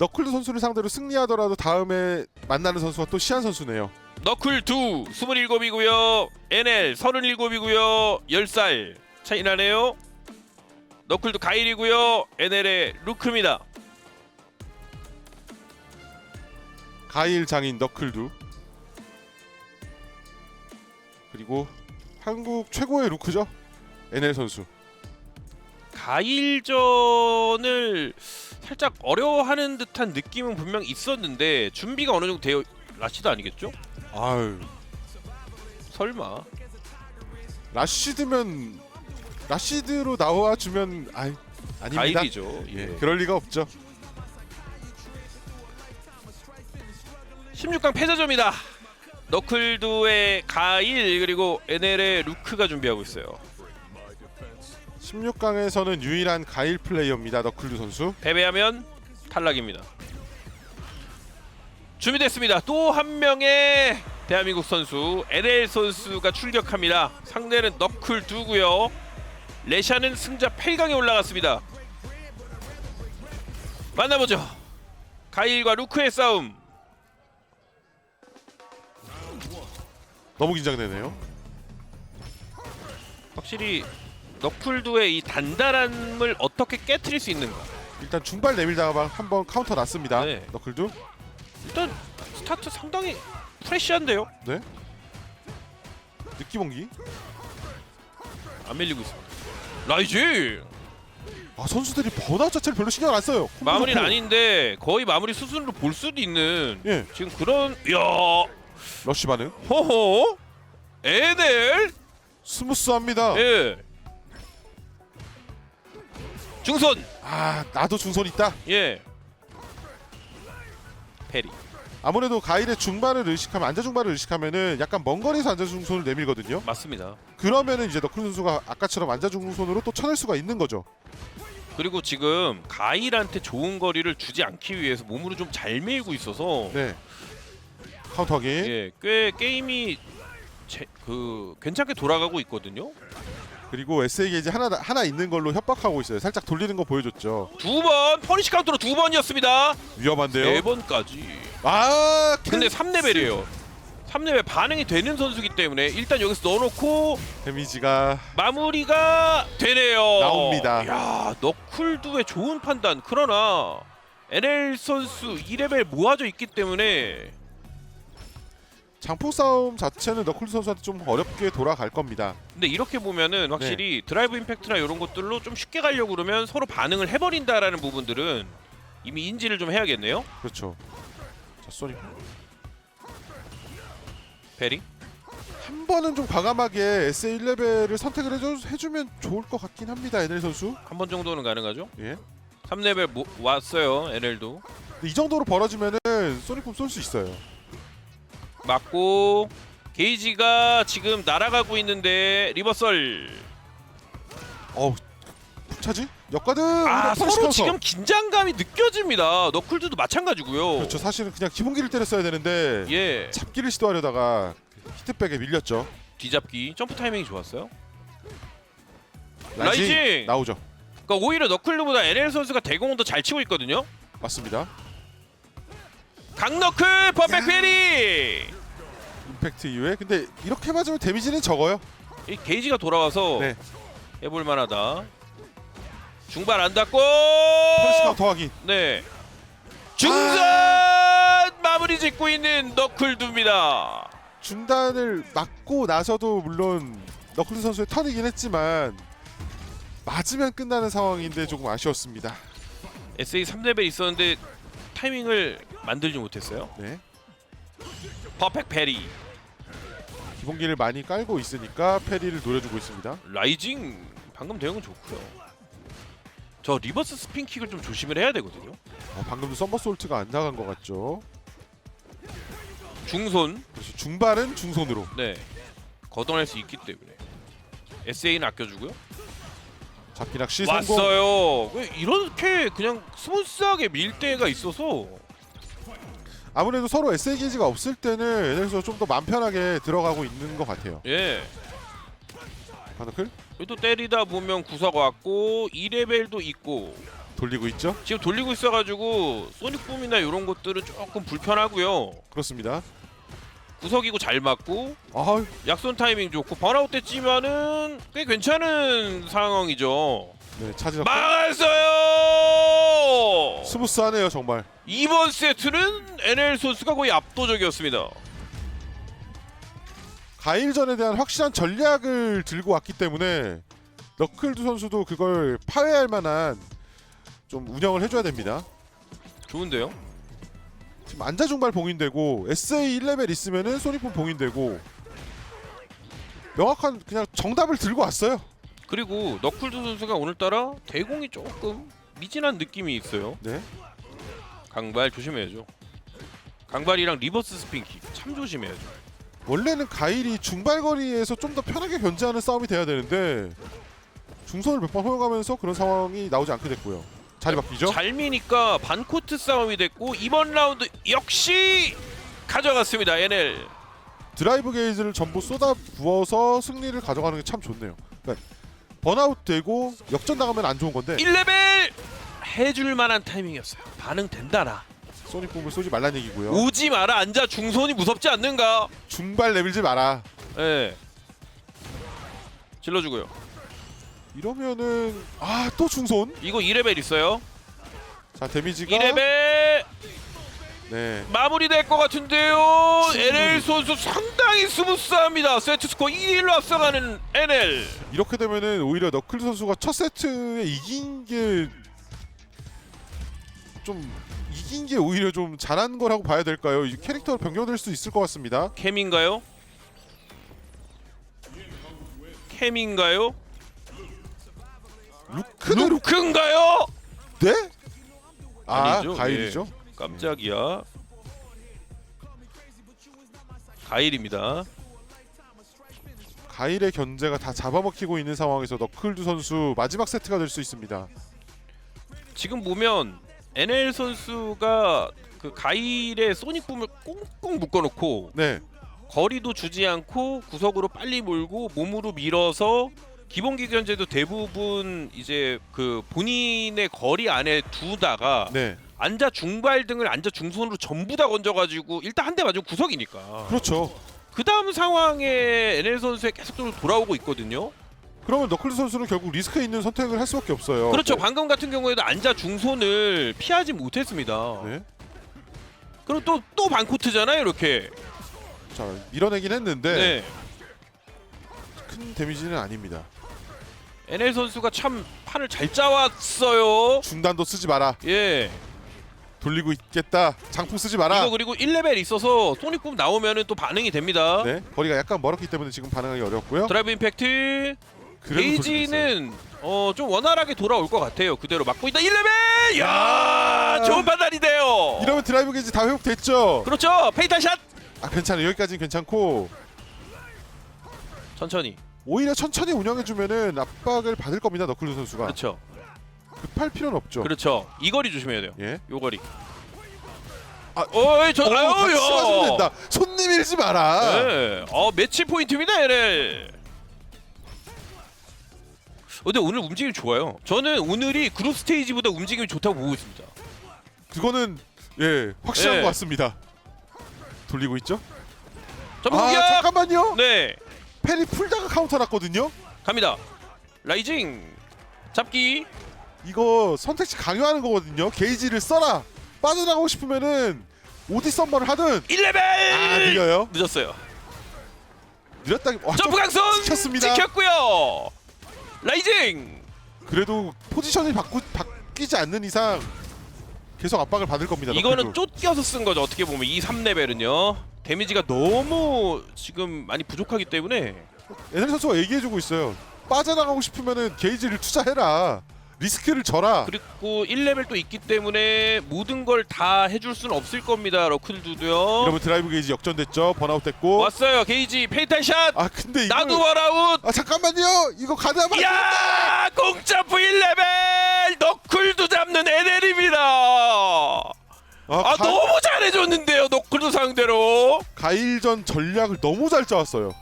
너클드 선수를 상대로 승리하더라도 다음에 만나는 선수가 또 시안 선수네요. 너클 2 27이고요. NL 37이고요. 10살 차이 나네요. 너클도 가일이고요. NL의 루크입니다. 가일 장인 너클두 그리고 한국 최고의 루크죠. NL 선수. 가일전을 살짝 어려워하는 듯한 느낌은 분명 있었는데 준비가 어느 정도 되어 라시드 아니겠죠? 아유 설마 라시드면 라시드로 나와 주면 아 아닙니다. 가일이죠. 예, 예. 그럴 리가 없죠. 16강 패자조입니다. 너클드의 가일 그리고 NL의 루크가 준비하고 있어요. 16강에서는 유일한 가일 플레이어입니다. 너클드 선수. 패배하면 탈락입니다. 준비됐습니다. 또 한 명의 대한민국 선수 NL 선수가 출격합니다. 상대는 너클 두고요. 레샤는 승자 8강에 올라갔습니다. 만나보죠. 가일과 루크의 싸움. 너무 긴장되네요. 확실히 너클두의 이 단단함을 어떻게 깨트릴 수 있는가. 일단 중발 내밀다가 한번 카운터 났습니다. 네. 너클드. 일단 스타트 상당히 프레시한데요. 네. 느낌 온기. 안 밀리고 있습니다. 라이즈 아 선수들이 번아웃 자체를 별로 신경 안 써요. 마무리는 콤보 아닌데 거의 마무리 수순으로 볼 수도 있는 예. 지금 그런 야 러쉬 반응. 호호 에델 스무스합니다. 예 중선 아 나도 중선 있다. 예 페리 아무래도 가일의 중반을 의식하면 안자 중반을 의식하면은 약간 먼 거리에서 안자 중손을 내밀거든요. 맞습니다. 그러면은 이제 너클 선수가 아까처럼 안자 중손으로 또 쳐낼 수가 있는 거죠. 그리고 지금 가일한테 좋은 거리를 주지 않기 위해서 몸으로 좀 잘 밀고 있어서 네. 카운터기. 예, 꽤 게임이 제, 그 괜찮게 돌아가고 있거든요. 그리고 SA 게이지 하나 하나 있는 걸로 협박하고 있어요. 살짝 돌리는 거 보여줬죠. 두 번 퍼니시 카운트로 두 번이었습니다. 위험한데요. 네 번까지. 아 근데 캔- 3레벨이에요. 3레벨 반응이 되는 선수기 때문에 일단 여기서 넣어놓고 데미지가 마무리가 되네요. 나옵니다. 야, 너클두의 좋은 판단. 그러나 NL 선수 2레벨 모아져 있기 때문에 장폭 싸움 자체는 너클 선수한테 좀 어렵게 돌아갈 겁니다. 근데 이렇게 보면은 확실히 드라이브 임팩트나 이런 것들로 좀 쉽게 가려고 그러면 서로 반응을 해버린다라는 부분들은 이미 인지를 좀 해야겠네요. 그렇죠. 자 소닉 베리. 한 번은 좀 과감하게 SA 1레벨을 선택을 해줘, 해주면 좋을 것 같긴 합니다. NL 선수. 한 번 정도는 가능하죠. 예. 3레벨 모, 왔어요. NL도. 근데 이 정도로 벌어지면은 소닉폼 쏠 수 있어요. 맞고 게이지가 지금 날아가고 있는데 리버설. 어우 차지? 역가드. 아 서로 퍼니시 지금. 긴장감이 느껴집니다. 너클드도 마찬가지고요. 그렇죠. 사실은 그냥 기본기를 때렸어야 되는데 예. 잡기를 시도하려다가 히트백에 밀렸죠. 뒤잡기 점프 타이밍이 좋았어요. 라이징 라이징! 나오죠. 그러니까 오히려 너클드보다 NL 선수가 대공은 더잘 치고 있거든요. 맞습니다. 강너클 퍼펙트 페리. 임팩트 이후에 근데 이렇게 맞으면 데미지는 적어요. 이 게이지가 돌아와서 네. 해볼 만하다. 중발 안 닿고. 카운터 확인. 네. 중선 마무리 짓고 있는 너클드입니다. 중단을 맞고 나서도 물론 너클드 선수의 턴이긴 했지만 맞으면 끝나는 상황인데 조금 아쉬웠습니다. SA 3레벨 있었는데 타이밍을 만들지 못했어요. 네. 퍼펙트 페리. 기본기를 많이 깔고 있으니까 페리를 노려주고 있습니다. 라이징 방금 대응은 좋고요. 저 리버스 스핀킥을 좀 조심을 해야 되거든요. 어, 방금도 썸버솔트가 안 나간 것 같죠. 중손 그래서 중발은 중손으로. 네 걷어낼 수 있기 때문에 SA는 아껴주고요. 잡기낚시 성공. 왔어요. 왜 이렇게 그냥 스무스하게 밀 때가 있어서 아무래도 서로 SA 게이지가 없을 때는 NL에서 좀더 마음 편하게 들어가고 있는 것 같아요. 예. 바너클 또 때리다 보면 구석 왔고 2레벨도 있고 돌리고 있죠. 지금 돌리고 있어가지고 소닉붐이나 이런 것들은 조금 불편하고요. 그렇습니다. 구석이고 잘 맞고 아, 약손 타이밍 좋고 번아웃 됐지만은 꽤 괜찮은 상황이죠. 네 차지력 막았어요. 스무스하네요 정말. 이번 세트는 NL 선수가 거의 압도적이었습니다. 가일전에 대한 확실한 전략을 들고 왔기 때문에 너클드 선수도 그걸 파회할 만한 좀 운영을 해줘야 됩니다. 좋은데요? 지금 안자 중발 봉인되고 SA 1레벨 있으면은 소니폰 봉인되고 명확한 그냥 정답을 들고 왔어요. 그리고 너클드 선수가 오늘따라 대공이 조금 미진한 느낌이 있어요. 네. 강발 조심해야죠. 강발이랑 리버스 스핀킥 참 조심해야죠. 원래는 가일이 중발거리에서 좀 더 편하게 견제하는 싸움이 돼야 되는데 중선을 몇 번 허용하면서 그런 상황이 나오지 않게 됐고요. 자리 바뀌죠? 잘 미니까 반코트 싸움이 됐고 이번 라운드 역시 가져갔습니다. NL. 드라이브 게이지를 전부 쏟아 부어서 승리를 가져가는 게 참 좋네요. 그러니까 번아웃 되고 역전 당하면 안 좋은 건데 1레벨 해줄 만한 타이밍이었어요. 반응 된다라. 소닉 붐을 쏘지 말란 얘기고요. 오지 마라 앉아 중손이 무섭지 않는가? 중발 내밀지 마라. 예. 질러주고요. 이러면은 아 또 중손. 이거 2레벨 있어요. 자 데미지가 2레벨 네 마무리될 것 같은데요. NL 선수 상당히 스무스합니다. 세트 스코어 2-1로 앞서가는 NL. 이렇게 되면은 오히려 너클 선수가 첫 세트에 이긴 게 좀 이긴 게 오히려 좀 잘한 거라고 봐야 될까요? 이 캐릭터 변경될 수 있을 것 같습니다. 캠인가요? 캠인가요? 루크는 루... 루크인가요? 네? 아 아니죠, 가일이죠. 깜짝이야. 가일입니다. 가일의 견제가 다 잡아먹히고 있는 상황에서 너클드 선수 마지막 세트가 될 수 있습니다. 지금 보면 NL 선수가 그 가일의 소닉 붐을 꽁꽁 묶어놓고 네, 거리도 주지 않고 구석으로 빨리 몰고 몸으로 밀어서 기본기 견제도 대부분 이제 그 본인의 거리 안에 두다가 네, 앉아 중발 등을 앉아 중손으로 전부 다 건져가지고 일단 한 대 맞으면 구석이니까 그렇죠. 그 다음 상황에 NL 선수에 계속적으로 돌아오고 있거든요. 그러면 너클드 선수는 결국 리스크 있는 선택을 할 수밖에 없어요. 그렇죠. 뭐, 방금 같은 경우에도 앉아 중손을 피하지 못했습니다. 네, 그럼 또 또 반코트잖아요, 이렇게. 자 밀어내긴 했는데 네. 큰 데미지는 아닙니다. NL 선수가 참 판을 잘 짜왔어요. 중단도 쓰지 마라. 예. 돌리고 있겠다. 장풍 쓰지 마라. 이거 그리고 1레벨 있어서 소닉붐 나오면은 또 반응이 됩니다. 네, 거리가 약간 멀었기 때문에 지금 반응하기 어렵고요. 드라이브 임팩트 그래도. 게이지는 어 좀 원활하게 돌아올 것 같아요. 그대로 막고 있다. 1레벨! 야, 좋은 판단이네요. 이러면 드라이브 게이지 다 회복됐죠. 그렇죠. 페이탈 샷. 아 괜찮아요. 여기까지는 괜찮고 천천히. 오히려 천천히 운영해주면은 압박을 받을 겁니다. 너클드 선수가 그렇죠. 급할 필요는 없죠. 그렇죠. 이 거리 조심해야 돼요. 예. 요 거리. 아, 어이 저 어, 아유 같이 맞으면 야. 된다. 손 내밀지 마라. 네. 어 매치 포인트입니다, NL. 어, 근데 오늘 움직임 좋아요. 저는 오늘이 그룹 스테이지보다 움직임이 좋다고 보고 있습니다. 그거는 예 확실한 예. 것 같습니다. 돌리고 있죠? 점프 아 공격. 잠깐만요. 네, 펜이 풀다가 카운터 났거든요. 갑니다. 라이징 잡기. 이거 선택지 강요하는 거거든요. 게이지를 써라. 빠져나가고 싶으면은 오디 썸머를 하든 1레벨. 아 느려요. 늦었어요. 느렸다. 와, 점프 좀 강선 지켰습니다. 지켰고요. 라이징. 그래도 포지션이 바꾸, 바뀌지 않는 이상 계속 압박을 받을 겁니다. 이거는 너클도. 쫓겨서 쓴 거죠. 어떻게 보면 이 3레벨은요. 데미지가 너무 지금 많이 부족하기 때문에 옛날 선수가 얘기해주고 있어요. 빠져나가고 싶으면은 게이지를 투자해라. 리스크를 져라. 그리고 1레벨 또 있기 때문에 모든 걸 다 해줄 수는 없을 겁니다. 러클두도요. 이러면 드라이브 게이지 역전됐죠. 번아웃 됐고. 왔어요. 게이지 페이탈 샷. 아 근데 이거 나도 원아웃. 아 잠깐만요. 이거 가다만 야 공짜프 1레벨 너클도 잡는 NL입니다. 아, 아 가, 너무 잘해줬는데요. 너클도 상대로. 가일전 전략을 너무 잘 짜왔어요.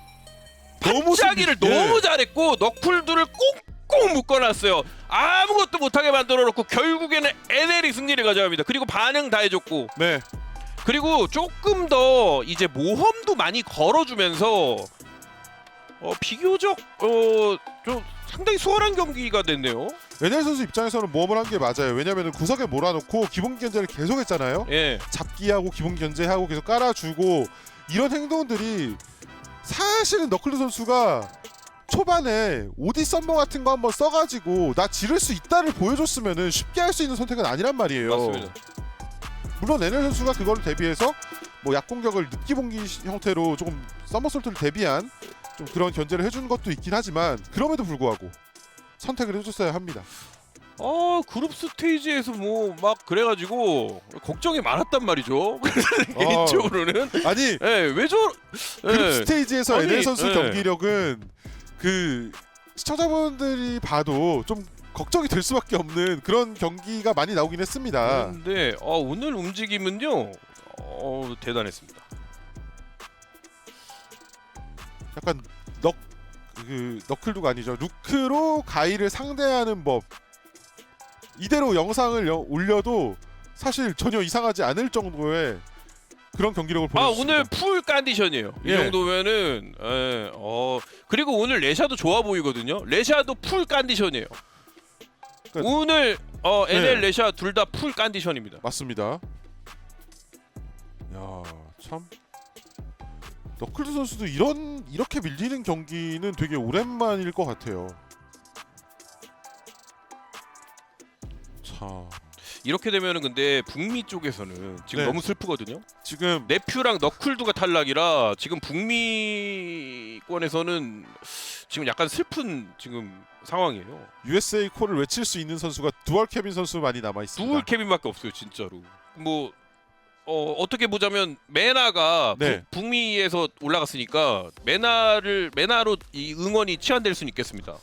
너무 짜기를 예. 너무 잘했고 너클두를 꼭 꼭 묶어놨어요. 아무것도 못하게 만들어놓고 결국에는 NL이 승리를 가져갑니다. 그리고 반응 다 해줬고 네. 그리고 조금 더 이제 모험도 많이 걸어주면서 어, 비교적 어, 좀 상당히 수월한 경기가 됐네요. NL 선수 입장에서는 모험을 한 게 맞아요. 왜냐면은 구석에 몰아놓고 기본 견제를 계속 했잖아요. 예. 잡기하고 기본 견제하고 계속 깔아주고 이런 행동들이 사실은 너클드 선수가 초반에 오디 썸머 같은 거 한번 써가지고 나 지를 수 있다를 보여줬으면은 쉽게 할 수 있는 선택은 아니란 말이에요. 맞습니다. 물론 NL 선수가 그거를 대비해서 뭐 약공격을 늦기 봉기 형태로 조금 썸머솔트를 대비한 좀 그런 견제를 해주는 것도 있긴 하지만 그럼에도 불구하고 선택을 해줬어야 합니다. 어 그룹 스테이지에서 뭐 막 그래가지고 걱정이 많았단 말이죠. 개인적으로는 아니 예왜저 그룹 예. 스테이지에서 아니, NL 선수 예. 경기력은 그 시청자분들이 봐도 좀 걱정이 될 수밖에 없는 그런 경기가 많이 나오긴 했습니다. 그런데 어, 오늘 움직임은요 어, 대단했습니다. 약간 너, 그 너클도가 아니죠. 루크로 가이를 상대하는 법 이대로 영상을 여- 올려도 사실 전혀 이상하지 않을 정도의 그런 경기력을 아 보여줬습니다. 오늘 풀 컨디션이에요. 이 예. 정도면은 예, 어 그리고 오늘 레샤도 좋아 보이거든요. 레샤도 풀 컨디션이에요. 그러니까- 오늘 어 NL 예. 레샤 둘 다 풀 컨디션입니다. 맞습니다. 야, 참 너클드 선수도 이런 이렇게 밀리는 경기는 되게 오랜만일 것 같아요. 참 이렇게 되면은 근데 북미 쪽에서는 지금 네. 너무 슬프거든요. 지금 네퓨랑 너클두가 탈락이라 지금 북미권에서는 지금 약간 슬픈 지금 상황이에요. USA 콜을 외칠 수 있는 선수가 두얼 케빈 선수 많이 남아 있습니다. 두울 케빈밖에 없어요, 진짜로. 뭐 어, 어떻게 보자면 메나가 네. 북, 북미에서 올라갔으니까 메나를 메나로 이 응원이 치환될 수는 있겠습니다.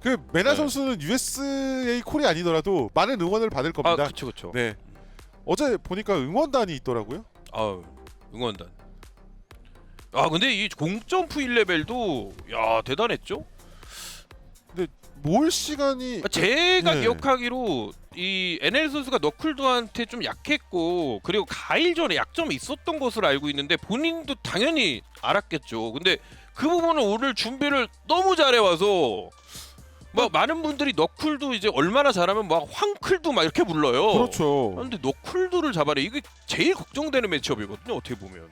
그 메나 네. 선수는 USA 콜이 아니더라도 많은 응원을 받을 아, 겁니다. 그렇죠, 그렇죠. 네. 어제 보니까 응원단이 있더라고요. 아, 응원단. 아, 근데 이 공점프 1레벨도 야, 대단했죠? 몰 시간이 아, 제가 네. 기억하기로 이 NL 선수가 너클도한테 좀 약했고 그리고 가일 전에 약점이 있었던 것으로 알고 있는데 본인도 당연히 알았겠죠. 근데 그 부분은 오늘 준비를 너무 잘해 와서 막 많은 분들이 너클도 이제 얼마나 잘하면 막 황클도 막 이렇게 불러요. 그렇죠. 그런데 너클도를 잡아내 이게 제일 걱정되는 매치업이거든요. 어떻게 보면.